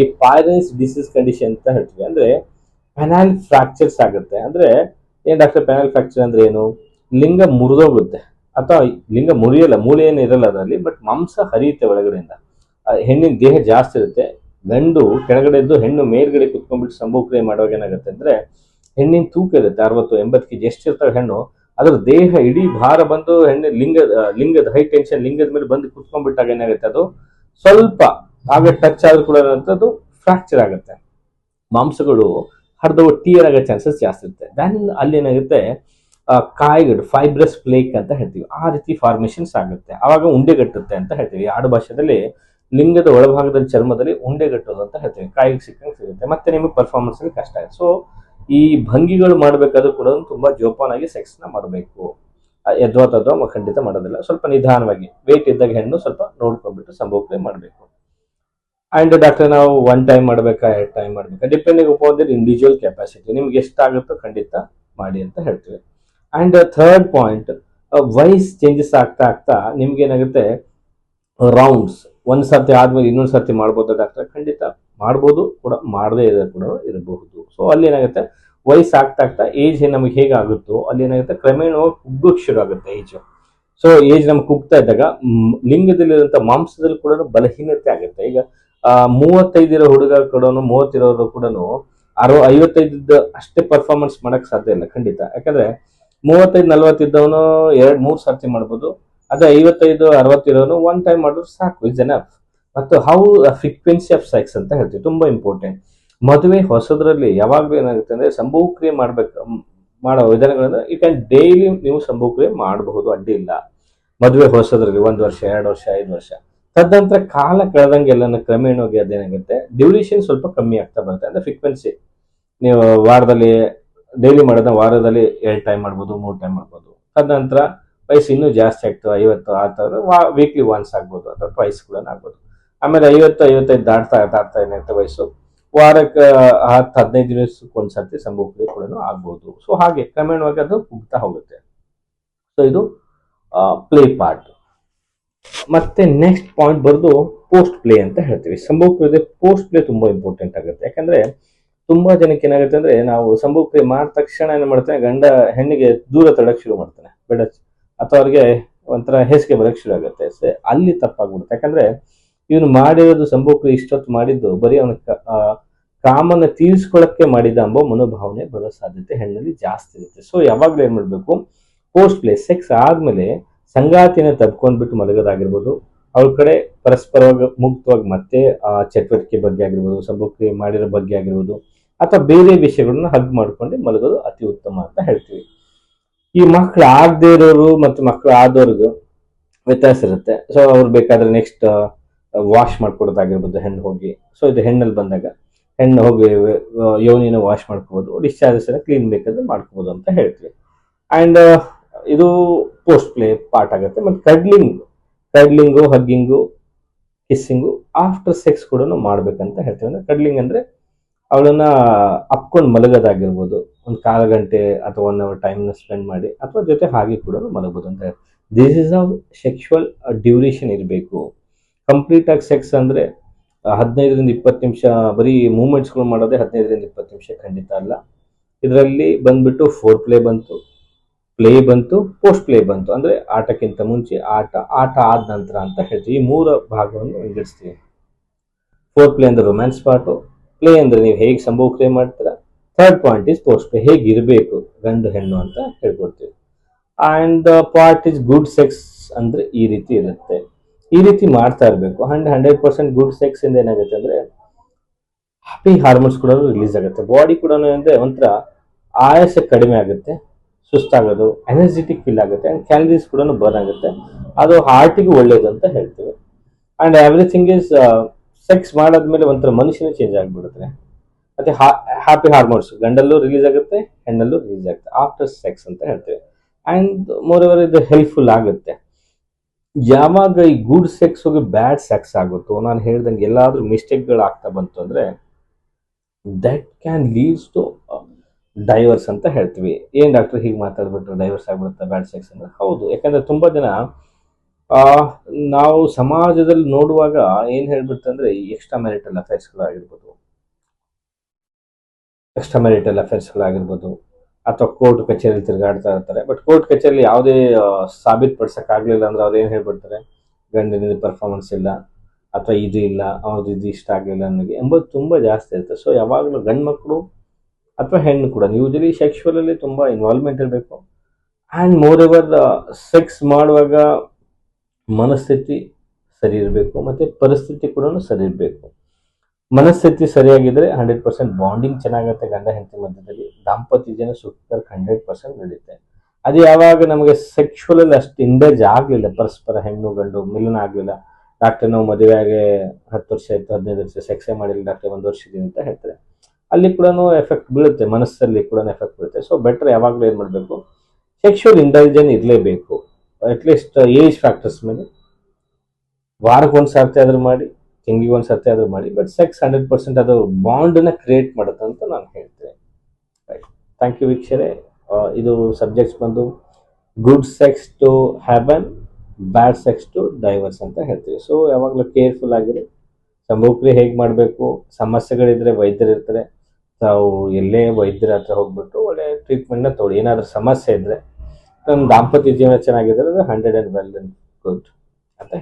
ಈ ಪೈರನ್ಸ್ ಡಿಸೀಸ್ ಕಂಡೀಷನ್ ಅಂತ ಹೇಳ್ತೀವಿ. ಅಂದ್ರೆ ಪೆನಾಲ್ ಫ್ರಾಕ್ಚರ್ಸ್ ಆಗುತ್ತೆ. ಅಂದ್ರೆ ಏನ್ ಡಾಕ್ಟರ್ ಪೆನಾಲ್ ಫ್ರಾಕ್ಚರ್ ಅಂದ್ರೆ ಏನು? ಲಿಂಗ ಮುರಿದೋಗುತ್ತೆ. ಅಥವಾ ಲಿಂಗ ಮುರಿಯಲ್ಲ ಮೂಳೆ ಇರಲ್ಲ ಅದರಲ್ಲಿ ಬಟ್ ಮಾಂಸ ಹರಿಯುತ್ತೆ ಒಳಗಡೆಯಿಂದ. ಹೆಣ್ಣಿನ ದೇಹ ಜಾಸ್ತಿ ಇರುತ್ತೆ. ಗಂಡು ಕೆಳಗಡೆ ಇದ್ದು ಹೆಣ್ಣು ಮೇಲ್ಗಡೆ ಕುತ್ಕೊಂಡ್ಬಿಟ್ಟು ಸಂಭೋಕ್ರಿಯೆ ಮಾಡುವಾಗ ಏನಾಗುತ್ತೆ ಅಂದ್ರೆ, ಹೆಣ್ಣಿನ ತೂಕ ಇರುತ್ತೆ, ಅರವತ್ತು ಎಂಬತ್ತು ಕೆಜಿ ಎಷ್ಟಿರ್ತಾವೆ ಹೆಣ್ಣು, ಅದ್ರ ದೇಹ ಇಡೀ ಭಾರ ಬಂದು ಹೆಣ್ಣು ಲಿಂಗದ ಲಿಂಗದ ಹೈ ಟೆನ್ಷನ್ ಲಿಂಗದ ಮೇಲೆ ಬಂದು ಕುತ್ಕೊಂಡ್ಬಿಟ್ಟಾಗ ಏನಾಗುತ್ತೆ ಅದು? ಸ್ವಲ್ಪ ಆಗ ಟಚ್ ಆದ್ರೂ ಕೂಡ ಅದು ಫ್ರಾಕ್ಚರ್ ಆಗುತ್ತೆ. ಮಾಂಸಗಳು ಹರಿದವು ಟಿಯರ್ ಆಗೋ ಚಾನ್ಸಸ್ ಜಾಸ್ತಿ ಇರುತ್ತೆ. ದೆನ್ ಅಲ್ಲಿ ಏನಾಗುತ್ತೆ ಆ, ಕಾಯಿಗಳು ಫೈಬ್ರಸ್ ಪ್ಲೇಕ್ ಅಂತ ಹೇಳ್ತೀವಿ. ಆ ರೀತಿ ಫಾರ್ಮೇಷನ್ಸ್ ಆಗುತ್ತೆ ಆವಾಗ ಉಂಡೆಗಟ್ಟುತ್ತೆ ಅಂತ ಹೇಳ್ತೀವಿ. ಆಡು ಭಾಷೆಯಲ್ಲಿ ಲಿಂಗದ ಒಳಭಾಗದಲ್ಲಿ ಚರ್ಮದಲ್ಲಿ ಉಂಡೆಗಟ್ಟೋದು ಅಂತ ಹೇಳ್ತೀವಿ. ಕಾಯಿಗೆ ಸಿಕ್ಕಂಗೆ ಸಿಗುತ್ತೆ. ಮತ್ತೆ ನಿಮಗೆ ಪರ್ಫಾರ್ಮೆನ್ಸ್ ಕಷ್ಟ ಆಗುತ್ತೆ. ಸೊ ಈ ಭಂಗಿಗಳು ಮಾಡಬೇಕಾದ್ರೂ ಕೂಡ ತುಂಬಾ ಜೋಪಾನಾಗಿ ಸೆಕ್ಸ್ನ ಮಾಡಬೇಕು. ಎದ್ವಾ ತದ್ವಾ ಖಂಡಿತ ಮಾಡೋದಿಲ್ಲ. ಸ್ವಲ್ಪ ನಿಧಾನವಾಗಿ. ವೇಟ್ ಇದ್ದಾಗ ಹೆಣ್ಣು ಸ್ವಲ್ಪ ನೋಡ್ಕೊಂಡ್ಬಿಟ್ಟು ಸಂಭವಕ್ಕೆ ಮಾಡಬೇಕು. ಆ್ಯಂಡ್ ಡಾಕ್ಟರ್ ನಾವು ಒನ್ ಟೈಮ್ ಮಾಡಬೇಕಾ ಎರಡು ಟೈಮ್ ಮಾಡಬೇಕಾ? Depending upon their individual capacity ನಿಮ್ಗೆ ಎಷ್ಟಾಗುತ್ತೋ ಖಂಡಿತ ಮಾಡಿ ಅಂತ ಹೇಳ್ತೀವಿ. And third point wise changes ಆಗ್ತಾ ಆಗ್ತಾ ನಿಮ್ಗೆ ಏನಾಗುತ್ತೆ? ರೌಂಡ್ಸ್ ಒಂದು ಸರ್ತಿ ಆದ್ಮೇಲೆ ಇನ್ನೊಂದು ಸರ್ತಿ ಮಾಡ್ಬೋದು ಡಾಕ್ಟರ್? ಖಂಡಿತ. ಮಾಡ್ಬೋದು ಕೂಡ, ಮಾಡದೇ ಇರೋ ಕೂಡ ಇರಬಹುದು. ಸೊ ಅಲ್ಲಿ ಏನಾಗುತ್ತೆ? ವಯಸ್ಸು ಆಗ್ತಾ ಆಗ್ತಾ ಏಜ್ ನಮಗೆ ಹೇಗೆ ಆಗುತ್ತೋ ಅಲ್ಲಿ ಏನಾಗುತ್ತೆ? ಕ್ರಮೇಣವಾಗಿ ಕುಗ್ಗೋಕ್ಕೆ ಶುರು ಆಗುತ್ತೆ ಏಜ್ ಸೊ ಏಜ್ ನಮ್ಗೆ ಕುಗ್ತಾ ಇದ್ದಾಗ ಲಿಂಗದಲ್ಲಿರುವಂಥ ಮಾಂಸದಲ್ಲಿ ಕೂಡ ಬಲಹೀನತೆ ಆಗುತ್ತೆ. ಈಗ ಮೂವತ್ತೈದಿರೋ ಹುಡುಗ ಕೂಡ ಮೂವತ್ತಿರೋರು ಕೂಡ ಅರವ ಐವತ್ತೈದು ಅಷ್ಟೇ ಪರ್ಫಾರ್ಮೆನ್ಸ್ ಮಾಡೋಕ್ಕೆ ಸಾಧ್ಯ ಇಲ್ಲ, ಖಂಡಿತ. ಯಾಕಂದ್ರೆ ಮೂವತ್ತೈದು ನಲ್ವತ್ತಿದ್ದವನು ಎರಡ್, ಮೂರ್ ಸರ್ತಿ ಮಾಡ್ಬೋದು. ಅದೇ ಐವತ್ತೈದು, ಅರವತ್ತಿರೋನು ಒನ್ ಟೈಮ್ ಮಾಡಿದ್ರು ಸಾಕು ಇಸ್ ಎನಫ್ ಮತ್ತು ಹೌ ಫ್ರೀಕ್ವೆನ್ಸಿ ಆಫ್ ಸೆಕ್ಸ್ ಅಂತ ಹೇಳ್ತೀವಿ, ತುಂಬಾ ಇಂಪಾರ್ಟೆಂಟ್ ಮದುವೆ ಹೊಸದ್ರಲ್ಲಿ ಯಾವಾಗ್ಲೂ ಏನಾಗುತ್ತೆ ಅಂದ್ರೆ ಸಂಭವಕ್ರಿಯೆ ಮಾಡ್ಬೇಕು ಮಾಡೋ ವಿಧಾನಗಳಂದ್ರೆ ಯು ಕ್ಯಾನ್ ಡೈಲಿ ನೀವು ಸಂಭವಕ್ರಿಯೆ ಮಾಡಬಹುದು, ಅಡ್ಡಿ ಇಲ್ಲ. ಮದುವೆ ಹೊಸದ್ರಲ್ಲಿ ಒಂದು ವರ್ಷ, ಎರಡು ವರ್ಷ, ಐದು ವರ್ಷ. ತದನಂತರ ಕಾಲ ಕಳೆದಂಗೆಲ್ಲ ಕ್ರಮೇಣವಾಗಿ ಅದೇನಾಗುತ್ತೆ ಡ್ಯೂರೇಷನ್ ಸ್ವಲ್ಪ ಕಮ್ಮಿ ಆಗ್ತಾ ಬರುತ್ತೆ, ಅಂದ್ರೆ ಫ್ರೀಕ್ವೆನ್ಸಿ ನೀವು ವಾರದಲ್ಲಿ ಡೈಲಿ ಮಾಡೋದ ವಾರದಲ್ಲಿ ಎರಡು ಟೈಮ್ ಮಾಡ್ಬೋದು, ಮೂರು ಟೈಮ್ ಮಾಡ್ಬೋದು. ತದನಂತರ ವಯಸ್ಸು ಇನ್ನೂ ಜಾಸ್ತಿ ಆಗ್ತದೆ, ಐವತ್ತು ಆ ಥರ ವೀಕ್ಲಿ ಒನ್ಸ್ ಆಗ್ಬೋದು ಅಥವಾ ಟ್ವೈಸ್ ಕೂಡ ಆಗ್ಬೋದು. ಆಮೇಲೆ ಐವತ್ತು, ಐವತ್ತೈದು ದಾಟ್ತಾ ದಾಟ್ತಾ ಏನಾಯ್ತು ವಯಸ್ಸು? ವಾರಕ್ಕೆ ಹತ್ತು, ಹದಿನೈದು ದಿವಸಕ್ಕೆ ಒಂದ್ಸರ್ತಿ ಸಂಭವಕ್ಕೆ ಕೂಡ ಆಗ್ಬೋದು. ಸೊ ಹಾಗೆ ಕ್ರಮೇಣವಾಗಿ ಅದು ಕುಗ್ತಾ ಹೋಗುತ್ತೆ. ಸೊ ಇದು ಪ್ಲೇ ಪಾರ್ಟ್ ಮತ್ತೆ ನೆಕ್ಸ್ಟ್ ಪಾಯಿಂಟ್ ಬರೆದು ಪೋಸ್ಟ್ ಪ್ಲೇ ಅಂತ ಹೇಳ್ತೀವಿ. ಸಂಭವಕ್ಕೆ ಪೋಸ್ಟ್ ಪ್ಲೇ ತುಂಬಾ ಇಂಪಾರ್ಟೆಂಟ್ ಆಗುತ್ತೆ. ಯಾಕಂದ್ರೆ ತುಂಬಾ ಜನಕ್ಕೆ ಏನಾಗುತ್ತೆ ಅಂದ್ರೆ ನಾವು ಸಂಭೋಗ ಮಾಡಿದ ತಕ್ಷಣ ಏನ್ ಮಾಡ್ತಾನೆ, ಗಂಡ ಹೆಣ್ಣಿಗೆ ದೂರ ತಡಕ್ ಶುರು ಮಾಡ್ತಾನೆ, ಬೆಡ ಅಥವಾ ಅವ್ರಿಗೆ ಒಂಥರ ಹೇಸಿಗೆ ಬರಕ್ ಶುರು ಆಗುತ್ತೆ. ಅಲ್ಲಿ ತಪ್ಪಾಗ್ಬಿಡುತ್ತೆ. ಯಾಕಂದ್ರೆ ಇವನು ಮಾಡಿರೋದು ಸಂಭೋಗ ಇಷ್ಟೊತ್ತು ಮಾಡಿದ್ದು, ಬರೀ ಅವನ ಕಾಮನ್ನ ತೀರಿಸ್ಕೊಳಕ್ಕೆ ಮಾಡಿದ ಎಂಬ ಮನೋಭಾವನೆ ಬರೋ ಸಾಧ್ಯತೆ ಹೆಣ್ಣಲ್ಲಿ ಜಾಸ್ತಿ ಇರುತ್ತೆ. ಸೊ ಯಾವಾಗ್ಲೂ ಏನ್ ಮಾಡ್ಬೇಕು ಪೋಸ್ಟ್ ಪ್ಲೇಸ್ ಸೆಕ್ಸ್ ಆದ್ಮೇಲೆ ಸಂಗಾತಿನ ತಬ್ಕೊಂಡ್ಬಿಟ್ಟು ಮಲಗೋದಾಗಿರ್ಬೋದು ಅವ್ರ ಕಡೆ ಪರಸ್ಪರವಾಗಿ ಮುಕ್ತವಾಗಿ ಮತ್ತೆ, ಆ, ಚಟುವಟಿಕೆ ಬಗ್ಗೆ ಆಗಿರ್ಬೋದು ಸಂಭೋಗ ಮಾಡಿರೋ ಬಗ್ಗೆ ಆಗಿರ್ಬೋದು ಅಥವಾ ಬೇರೆ ವಿಷಯಗಳನ್ನ ಹಗ್ ಮಾಡ್ಕೊಂಡು ಮಲಗೋದು ಅತಿ ಉತ್ತಮ ಅಂತ ಹೇಳ್ತೀವಿ. ಈ ಮಕ್ಳು ಆಗದೆ ಇರೋರು ಮತ್ತು ಮಕ್ಳು ಆದವ್ರಿಗೂ ವ್ಯತ್ಯಾಸ ಇರುತ್ತೆ. ಸೊ ಅವ್ರು ಬೇಕಾದ್ರೆ ನೆಕ್ಸ್ಟ್ ವಾಶ್ ಮಾಡ್ಕೊಡೋದಾಗಿರ್ಬೋದು ಹೆಣ್ಣು ಹೋಗಿ. ಸೊ ಇದು ಹೆಣ್ಣಲ್ಲಿ ಬಂದಾಗ ಹೆಣ್ಣು ಹೋಗಿ ಯೋನಿನ ವಾಶ್ ಮಾಡ್ಕೋಬೋದು ಡಿಸ್ಚಾರ್ಜಸ್ ಕ್ಲೀನ್ ಬೇಕಾದ್ರೆ ಮಾಡ್ಕೋಬೋದು ಅಂತ ಹೇಳ್ತೀವಿ. ಆ್ಯಂಡ್ ಇದು ಪೋಸ್ಟ್ ಪ್ಲೇ ಪಾರ್ಟ್ ಆಗುತ್ತೆ. ಮತ್ತು ಕಡ್ಲಿಂಗ್ ಕಡ್ಲಿಂಗು ಹಗ್ಗಿಂಗು ಕಿಸ್ಸಿಂಗು ಆಫ್ಟರ್ ಸೆಕ್ಸ್ ಕೂಡ ಮಾಡ್ಬೇಕಂತ ಹೇಳ್ತೀವಿ. ಅಂದ್ರೆ ಕಡ್ಲಿಂಗ್ ಅಂದ್ರೆ ಅವಳನ್ನ ಅಪ್ಕೊಂಡು ಮಲಗೋದಾಗಿರ್ಬೋದು. ಒಂದು ಕಾಲು ಗಂಟೆ ಅಥವಾ ಒನ್ ಅವರ್ ಟೈಮ್ನ ಸ್ಪೆಂಡ್ ಮಾಡಿ ಅಥವಾ ಜೊತೆ ಹಾಗೆ ಕೂಡ ಮಲಗಬಹುದು ಅಂತ this is of sexual duration ಇರಬೇಕು. ಕಂಪ್ಲೀಟ್ ಆಗಿ ಸೆಕ್ಸ್ ಅಂದ್ರೆ ಹದಿನೈದರಿಂದ ಇಪ್ಪತ್ತು ನಿಮಿಷ ಬರೀ ಮೂಮೆಂಟ್ಸ್ಗಳು ಮಾಡೋದೇ ಹದಿನೈದರಿಂದ ಇಪ್ಪತ್ತು ನಿಮಿಷ ಖಂಡಿತ ಅಲ್ಲ. ಇದರಲ್ಲಿ ಬಂದ್ಬಿಟ್ಟು ಫೋರ್ ಪ್ಲೇ ಬಂತು ಪ್ಲೇ ಬಂತು ಪೋಸ್ಟ್ ಪ್ಲೇ ಬಂತು. ಅಂದರೆ ಆಟಕ್ಕಿಂತ ಮುಂಚೆ ಆಟ ಆಟ ಆದ ನಂತರ ಅಂತ ಹೇಳ್ತೀವಿ. ಈ ಮೂರು ಭಾಗವನ್ನು ವಿಂಗಡಿಸ್ತೀವಿ. ಫೋರ್ ಪ್ಲೇ ಅಂದ್ರೆ ರೊಮ್ಯಾನ್ಸ್ ಪಾರ್ಟು ಪ್ಲೇ ಅಂದ್ರೆ ನೀವು ಹೇಗೆ ಸಂಭವ ಪ್ಲೇ ಮಾಡ್ತೀರಾ? Third point is post play ಹೇಗೆ ಇರಬೇಕು? ಗಂಡು, ಹೆಣ್ಣು ಅಂತ ಹೇಳ್ಕೊಡ್ತೀವಿ. The part is good sex ಅಂದ್ರೆ ಈ ರೀತಿ ಇರುತ್ತೆ. ಈ ರೀತಿ ಮಾಡ್ತಾ ಇರಬೇಕು. And hundred percent good sex ಇಂದ ಏನಾಗುತ್ತೆ ಅಂದ್ರೆ ಹ್ಯಾಪಿ ಹಾರ್ಮೋನ್ಸ್ ಕೂಡ ರಿಲೀಸ್ ಆಗುತ್ತೆ. ಬಾಡಿ ಕೂಡ ಅಂದ್ರೆ ಒಂಥರ ಆಯಾಸ ಕಡಿಮೆ ಆಗುತ್ತೆ, ಸುಸ್ತಾಗೋದು ಎನರ್ಜೆಟಿಕ್ ಫೀಲ್ ಆಗುತ್ತೆ ಆ್ಯಂಡ್ ಕ್ಯಾಲರೀಸ್ ಕೂಡ ಬರ್ನ್ ಆಗುತ್ತೆ. ಅದು ಹಾರ್ಟಿಗೆ ಒಳ್ಳೇದು ಅಂತ ಹೇಳ್ತೀವಿ. ಆ್ಯಂಡ್ ಎವ್ರಿಥಿಂಗ್ ಇಸ್ ಸೆಕ್ಸ್ ಮಾಡಾದ್ಮೇಲೆ ಒಂಥರ ಮನುಷ್ಯನೇ ಚೇಂಜ್ ಆಗಿಬಿಡುತ್ತೆ. ಮತ್ತೆ ಹ್ಯಾಪಿ ಹಾರ್ಮೋನ್ಸ್ ಗಂಡಲ್ಲೂ ರಿಲೀಸ್ ಆಗುತ್ತೆ, ಹೆಣ್ಣಲ್ಲೂ ರಿಲೀಸ್ ಆಗುತ್ತೆ. ಆಫ್ಟರ್ ಸೆಕ್ಸ್ ಅಂತ ಹೇಳ್ತೀವಿ. ಆ್ಯಂಡ್ ಮೋರ್ ಓವರ್ ಇದು ಹೆಲ್ಪ್ಫುಲ್ ಆಗುತ್ತೆ. ಯಾವಾಗ ಈ ಗುಡ್ ಸೆಕ್ಸ್ ಹೋಗಿ ಬ್ಯಾಡ್ ಸೆಕ್ಸ್ ಆಗುತ್ತೋ, ನಾನು ಹೇಳ್ದಂಗೆ ಎಲ್ಲಾದರೂ ಮಿಸ್ಟೇಕ್ಗಳು ಆಗ್ತಾ ಬಂತು ಅಂದರೆ that can leads to divorce ಅಂತ ಹೇಳ್ತೀವಿ. ಏನು ಡಾಕ್ಟರ್ ಹೀಗೆ ಮಾತಾಡ್ಬಿಟ್ರು ಡೈವರ್ಸ್ ಆಗ್ಬಿಡುತ್ತೆ ಬ್ಯಾಡ್ ಸೆಕ್ಸ್ ಅಂದರೆ? ಹೌದು. ಯಾಕಂದರೆ ತುಂಬ ಜನ ನಾವು ಸಮಾಜದಲ್ಲಿ ನೋಡುವಾಗ ಏನ್ ಹೇಳ್ಬಿಡ್ತು ಅಂದ್ರೆ ಎಕ್ಸ್ಟ್ರಾ ಮ್ಯಾರಿಟಲ್ ಅಫೇರ್ಸ್ಗಳಾಗಿರ್ಬೋದು ಎಕ್ಸ್ಟ್ರಾ ಮ್ಯಾರಿಟಲ್ ಅಫೇರ್ಸ್ಗಳಾಗಿರ್ಬೋದು ಅಥವಾ ಕೋರ್ಟ್ ಕಚೇರಿ ತಿರುಗಾಡ್ತಾ ಇರ್ತಾರೆ. ಬಟ್ ಕೋರ್ಟ್ ಕಚೇರಿ ಯಾವುದೇ ಸಾಬೀತು ಪಡ್ಸಕ್ ಆಗ್ಲಿಲ್ಲ ಅಂದ್ರೆ ಅವ್ರು ಏನ್ ಹೇಳ್ಬಿಡ್ತಾರೆ? ಗಂಡಿನ ಪರ್ಫಾರ್ಮೆನ್ಸ್ ಇಲ್ಲ, ಅಥವಾ ಇದು ಇಲ್ಲ, ಅವ್ರದ್ದು ಇದು ಇಷ್ಟ ಆಗಲಿಲ್ಲ ನನಗೆ ಎಂಬುದು ತುಂಬಾ ಜಾಸ್ತಿ ಇರುತ್ತೆ. ಸೊ ಯಾವಾಗಲೂ ಗಂಡು ಮಕ್ಕಳು ಅಥವಾ ಹೆಣ್ಣು ಕೂಡ ಯೂಶಲಿ ಸೆಕ್ಷುವಲಲ್ಲಿ ತುಂಬಾ ಇನ್ವಾಲ್ವ್ಮೆಂಟ್ ಇರಬೇಕು. ಆ್ಯಂಡ್ ಮೋರ್ ಎವರ್ ಸೆಕ್ಸ್ ಮಾಡುವಾಗ ಮನಸ್ಥಿತಿ ಸರಿ ಇರಬೇಕು, ಮತ್ತು ಪರಿಸ್ಥಿತಿ ಕೂಡ ಸರಿ ಇರಬೇಕು. ಮನಸ್ಥಿತಿ ಸರಿಯಾಗಿದ್ದರೆ ಹಂಡ್ರೆಡ್ ಪರ್ಸೆಂಟ್ ಬಾಂಡಿಂಗ್ ಚೆನ್ನಾಗತ್ತೆ ಗಂಡ ಹೆಂಡತಿ ಮಧ್ಯದಲ್ಲಿ. ದಾಂಪತ್ಯ ಜನ ಸುಖ ಹಂಡ್ರೆಡ್ ಪರ್ಸೆಂಟ್ ನಡೆಯುತ್ತೆ ಅದು ಯಾವಾಗ ನಮಗೆ ಸೆಕ್ಷುವಲಲ್ಲಿ ಅಷ್ಟು ಇಂಡೇಜ್ ಆಗಲಿಲ್ಲ, ಪರಸ್ಪರ ಹೆಣ್ಣು ಗಂಡು ಮಿಲನ ಆಗಲಿಲ್ಲ. ಡಾಕ್ಟರ್ ನಾವು ಮದುವೆ ಆಗಿ ಹತ್ತು ವರ್ಷ ಆಯಿತು, ಹದಿನೈದು ವರ್ಷ ಸೆಕ್ಸೆ ಮಾಡಿಲ್ಲ ಡಾಕ್ಟರ್ ಒಂದು ವರ್ಷದಿಂದ ಅಂತ ಹೇಳ್ತಾರೆ. ಅಲ್ಲಿ ಕೂಡ ಎಫೆಕ್ಟ್ ಬೀಳುತ್ತೆ, ಮನಸ್ಸಲ್ಲಿ ಕೂಡ ಎಫೆಕ್ಟ್ ಬೀಳುತ್ತೆ. ಸೊ ಬೆಟರ್ ಯಾವಾಗಲೂ ಏನು ಮಾಡಬೇಕು? ಸೆಕ್ಷುವಲ್ ಇಂಟೆಲಿಜೆನ್ ಇರಲೇಬೇಕು. ಅಟ್ಲೀಸ್ಟ್ ಏಜ್ ಫ್ಯಾಕ್ಟರ್ಸ್ ಮೇಲೆ. ವಾರಕ್ಕೆ ಒಂದು ಸರ್ತಿ ಆದರೂ ಮಾಡಿ, ತಿಂಗಳಿಗೆ ಒಂದು ಸರ್ತಿ ಆದರೂ ಮಾಡಿ ಬಟ್ ಸೆಕ್ಸ್ ಹಂಡ್ರೆಡ್ ಪರ್ಸೆಂಟ್ ಅದು ಬಾಂಡನ್ನ ಕ್ರಿಯೇಟ್ ಮಾಡುತ್ತೆ ಅಂತ ನಾನು ಹೇಳ್ತೇನೆ. ರೈಟ್ ಥ್ಯಾಂಕ್ ಯು ವೀಕ್ಷರೇ. ಇದು ಸಬ್ಜೆಕ್ಟ್ಸ್ ಬಂದು good sex to happen bad sex to divorce ಅಂತ ಹೇಳ್ತೀವಿ. ಸೊ ಯಾವಾಗಲೂ ಕೇರ್ಫುಲ್ ಆಗಿರಿ. ಸಂಭೋಕ್ರಿ ಹೇಗೆ ಮಾಡಬೇಕು? ಸಮಸ್ಯೆಗಳಿದ್ರೆ ವೈದ್ಯರು ಇರ್ತಾರೆ. ತಾವು ಎಲ್ಲೇ ವೈದ್ಯರ ಹತ್ರ ಹೋಗ್ಬಿಟ್ಟು ಒಳ್ಳೆ ಟ್ರೀಟ್ಮೆಂಟ್ನ ತಗೊಳ್ಳಿ. ಏನಾದರೂ ಸಮಸ್ಯೆ ಇದ್ರೆ ನಮ್ಮ ದಾಂಪತ್ಯ ಜೀವನ ಚೆನ್ನಾಗಿದ್ರೆ ಅದು ಹಂಡ್ರೆಡ್ ಆ್ಯಂಡ್ ವೆಲ್ ಗುಡ್ ಅಂತ